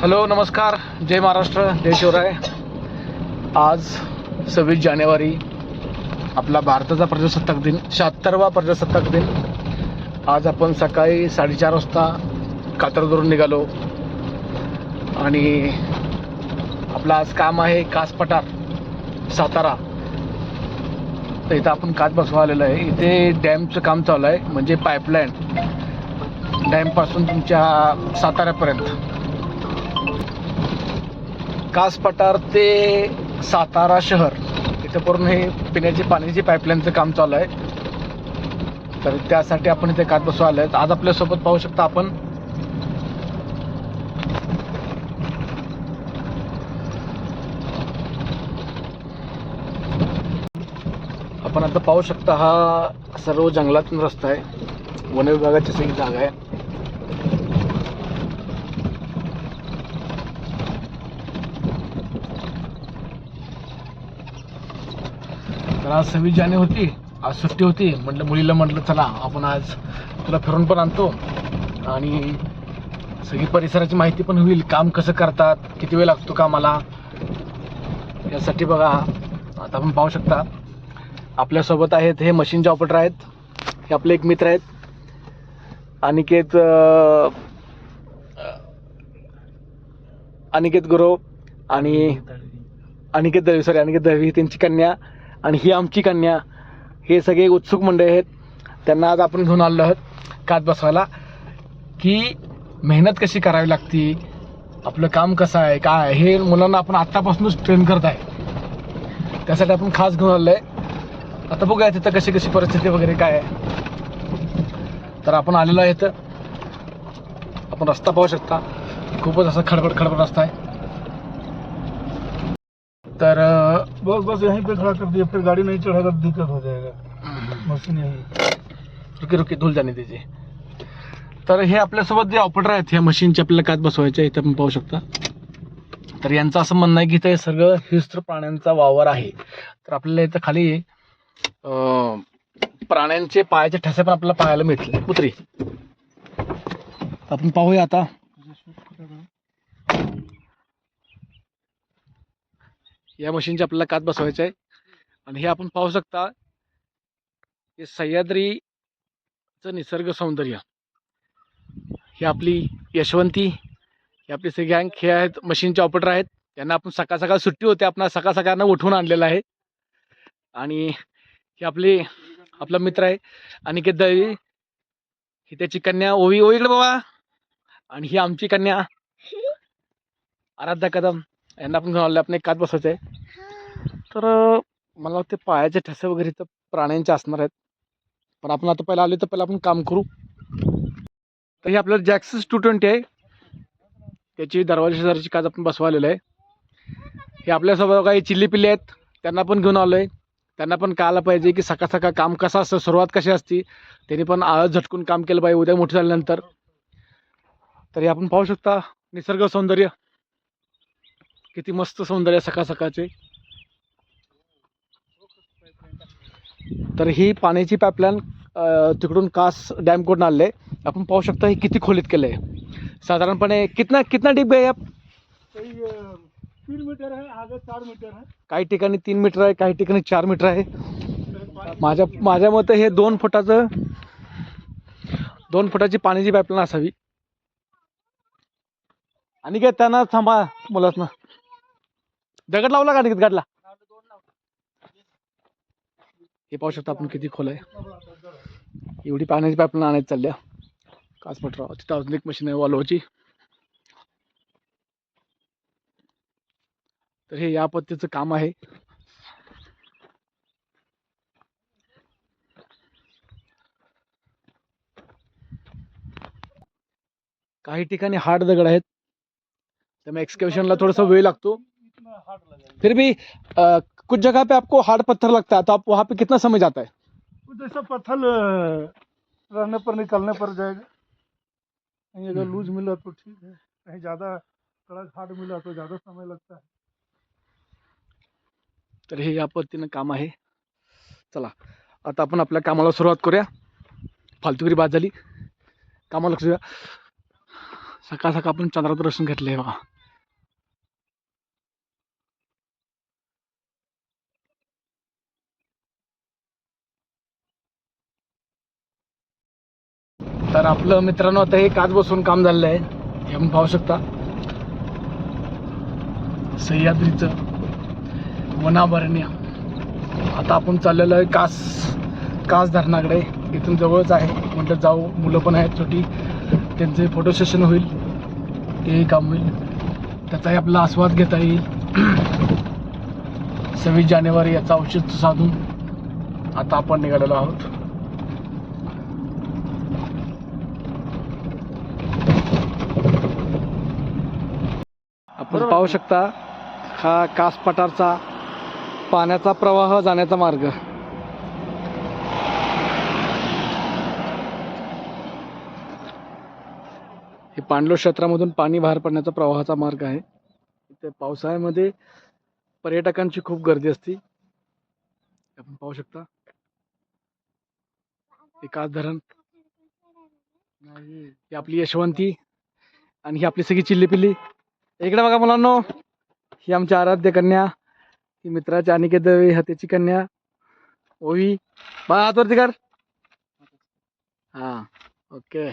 Hello नमस्कार. जय महाराष्ट्र जय शिवराय. आज सव्वीस जानेवारी आपला भारताचा प्रजासत्ताक दिन शहात्तरवा प्रजासत्ताक दिन. आज आपण सकाळी साडेचार वाजता कात्रजवरून निघालो. आणि आपलं आज काम आहे कास पठार सातारा. तर इथं आपण काच बसवा आलेलं आहे. इथे डॅमचं काम चालू आहे म्हणजे पाईपलाईन. डॅमपासून तुमच्या साताऱ्यापर्यंत. कास पठार ते सातारा शहर. इथं करून हे पिण्याची पाण्याची पाईपलाईनचं काम चालू आहे. तर त्यासाठी आपण इथे काय बसू आलो आज आपल्यासोबत पाहू शकता आपण आपण आता पाहू शकता हा सर्व जंगलातून रस्ता आहे. वन विभागाची सगळी जागा आहे. तर आज सव्वीस जाने होती. आज सुट्टी होती. म्हटलं मुलीला म्हटलं चला आपण आज तुला फिरून पण आणतो. आणि सगळी परिसराची माहिती पण होईल. काम कसं करतात किती वेळ लागतो कामाला यासाठी बघा. आता आपण पाहू शकता. आपल्यासोबत आहेत हे मशीन ऑपरेटर आहेत. हे आपले एक मित्र आहेत. अनिकेत अनिकेत गुरव आणि अनिकेत दळवी. सॉरी अनिकेत दळवी त्यांची कन्या. आणि ही आमची कन्या हे सगळे उत्सुक मंडळी आहेत. त्यांना आज आपण घेऊन आलो आहोत कात बसवायला. की मेहनत कशी करावी लागती? आपलं काम कसं आहे? काय हे मुलांना आपण आत्तापासूनच ट्रेन करत आहे. त्यासाठी आपण खास घेऊन आलो आहे. आता बघूया तिथं कशी कशी परिस्थिती वगैरे काय आहे. तर आपण आलेलो आहे इथं. आपण रस्ता पाहू शकता. खूपच असा खडबड खडबड रस्ता आहे. तर बस बस यहीं पे खड़ा कर दिया फिर गाड़ी नहीं चढ़ेगा तो दिक्कत हो जाएगा। मशीन यही। रुकी रुकी धूल जाणे त्याची तर हे आपल्यासोबत जे ऑपरेटर आहेत ह्या मशीनचे आपल्याला कात बसवायचे इथं आपण पाहू शकता. तर यांचं असं म्हणणं आहे की ते सगळं हिस्त्र प्राण्यांचा वावर आहे. तर आपल्याला इथं खाली प्राण्यांचे पायाचे ठसे पण आपल्याला पाहायला मिळतील. कुत्री. आपण पाहूया आता. या मशीनची आपल्याला कात बसवायचं आहे. आणि हे आपण पाहू शकता हे सह्याद्रीचं निसर्ग सौंदर्य. ही आपली यशवंती ही आपली सगळी गँग हे आहेत मशीनचे ऑपरेटर आहेत. त्यांना आपण सकाळ सकाळ सुट्टी होते आपण सकाळ सकाळनं उठवून आणलेलं आहे. आणि हे आपली आपला मित्र आहे अनिकेत दळवी. ही त्याची कन्या ओवी. ओवीकडे बाबा. आणि ही आमची कन्या. आराध्या कदम. यांना आपण घेऊन आलो आपण एक बसायचं आहे तर मला वाटते पायाचे ठसे वगैरे तर प्राण्यांचे असणार आहेत. पण आपण आता पहिला आले तर पहिला आपण काम करू. तर हे आपल्याला जॅक्सिस टू ट्वेंटी आहे. त्याची दरवाजा शेजारची काच आपण बसवालेलं आहे. हे आपल्यासोबत काही चिल्ली पिल्ली आहेत. त्यांना पण घेऊन आलो आहे त्यांना पण कळायला पाहिजे की सकाळ सकाळ काम कसं असतं सुरुवात कशी असती. त्यांनी पण आळस झटकून काम केलं पाहिजे. उद्या मोठं झाल्यानंतर. तरी आपण पाहू शकता. निसर्ग सौंदर्य. किती मस्त सौंदर्य आहे सकाळ सकाळचे. तर ही पाण्याची पाईपलाईन तिकडून कास डॅमकडून आले आपण पाहू शकता हे किती खोलीत केलं आहे साधारणपणे कितना कितना डीप आहे तीन मीटर है आगे चार मीटर है काही ठिकाणी तीन मीटर आहे काही ठिकाणी चार मीटर आहे. माझ्या माझ्या मते हे दोन फुटाचं दोन फुटाची पाण्याची पाईपलाईन असावी. आणि काय त्यांना थांबा मुलाच ना दगड लावला का निघत गाडला हे पाहू शकता आपण किती खोल आहे. एवढी पाण्याची पाईपलाईन आणायची चालल्या. कासपटराव तिथं अजून एक मशीन आहे वालोची. तर हे या पद्धतीचं काम आहे. काही ठिकाणी हार्ड दगड आहेत. त्यामुळे एक्सकेवेशनला थोडासा वेळ लागतो. फिर भी अ, कुछ जगह पे आपको हार्ड पत्थर लगता है तो आप वहाँ पे कितना समय जाता है? कुछ ऐसा पत्थर रहने पर निकलने पर जाएगा। कहीं अगर। लूज मिला तो ठीक है कहीं ज़्यादा कड़क हार्ड मिला तो ज़्यादा समय लगता है। तर हे या पद्धतीनं काम आहे. चला आता आपण आपल्या कामाला सुरुवात करूया. फालतुगिरी बाद झाली. कामाला लक्ष द्या सकाळ सकाळ आपण चंद्राचं दर्शन घेतलंय बघा तर आपलं मित्रांनो आता हे काच बसून काम झालेलं आहे. हे आपण पाहू शकता. सह्याद्रीचं वनाभरण्य. आता आपण चाललेलो आहे कास कास धरणाकडे. इथून जवळच आहे. म्हटलं जाऊ मुलं पण आहेत छोटी. त्यांचे फोटो सेशन होईल. तेही काम होईल. त्याचाही आपला आस्वाद घेता येईल. सव्वीस जानेवारी याचा औषध साधून आता आपण निघालेलो आहोत. आपण पाहू शकता हा कास पठारचा पाण्याचा प्रवाह जाण्याचा मार्ग. हे पांडलो क्षेत्रामधून पाणी बाहेर पडण्याचा प्रवाहाचा मार्ग आहे. इथे पावसाळ्यामध्ये पर्यटकांची खूप गर्दी असते. आपण पाहू शकता. हे कास धरण. ही आपली यशवंती आणि ही आपली सगळी चिल्ली पिल्ली इकडे बघा मुलांनो ही आमची आराध्य कन्या ही मित्राची अनिकेत दवे हत्याची कन्या ओवी बा आतवरती कर. हा ओके.